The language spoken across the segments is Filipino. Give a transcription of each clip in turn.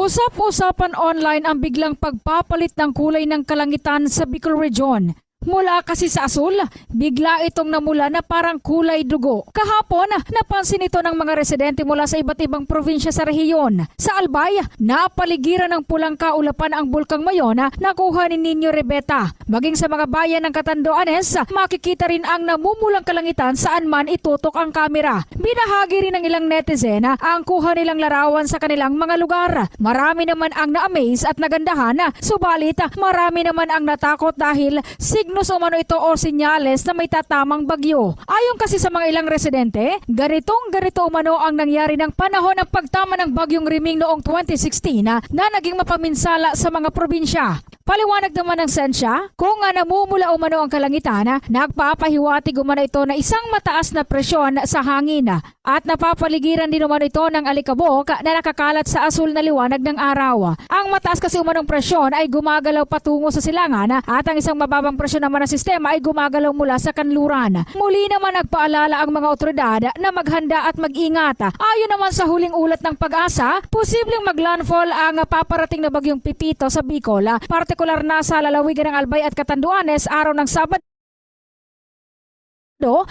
Usap-usapan online ang biglang pagpapalit ng kulay ng kalangitan sa Bicol Region. Mula kasi sa asul, bigla itong namula na parang kulay dugo. Kahapon, napansin ito ng mga residente mula sa iba't ibang probinsya sa rehiyon. Sa Albay, napaligiran ng pulang kaulapan ang bulkang Mayon na nakuha ni Nino Rebeta. Maging sa mga bayan ng Catanduanes, makikita rin ang namumulang kalangitan saan man itutok ang kamera. Binahagi rin ng ilang netizen ang kuha nilang larawan sa kanilang mga lugar. Marami naman ang na-amaze at nagandahan, subalit marami naman ang natakot dahil signos umano ito o sinyales na may tatamang bagyo. Ayon kasi sa mga ilang residente, ganitong ganito umano ang nangyari ng panahon ng pagtama ng bagyong Riming noong 2016 na, na naging mapaminsala sa mga probinsya. Paliwanag naman ng sensya, kung nga namumula umano ang kalangitan, nagpapahiwatig umano ito na isang mataas na presyon sa hangin at napapaligiran din umano ito ng alikabok na nakakalat sa asul na liwanag ng araw. Ang mataas kasi umanong presyon ay gumagalaw patungo sa silangan at ang isang mababang presyon naman ng sistema ay gumagalaw mula sa kanluran. Muli naman nagpaalala ang mga otoridad na maghanda at mag-ingat. Ayon naman sa huling ulat ng pag-asa, posibleng maglandfall ang paparating na bagyong Pipito sa Bicol, partikular na sa lalawigan ng Albay at Catanduanes araw ng Sabado,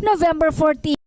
November 14.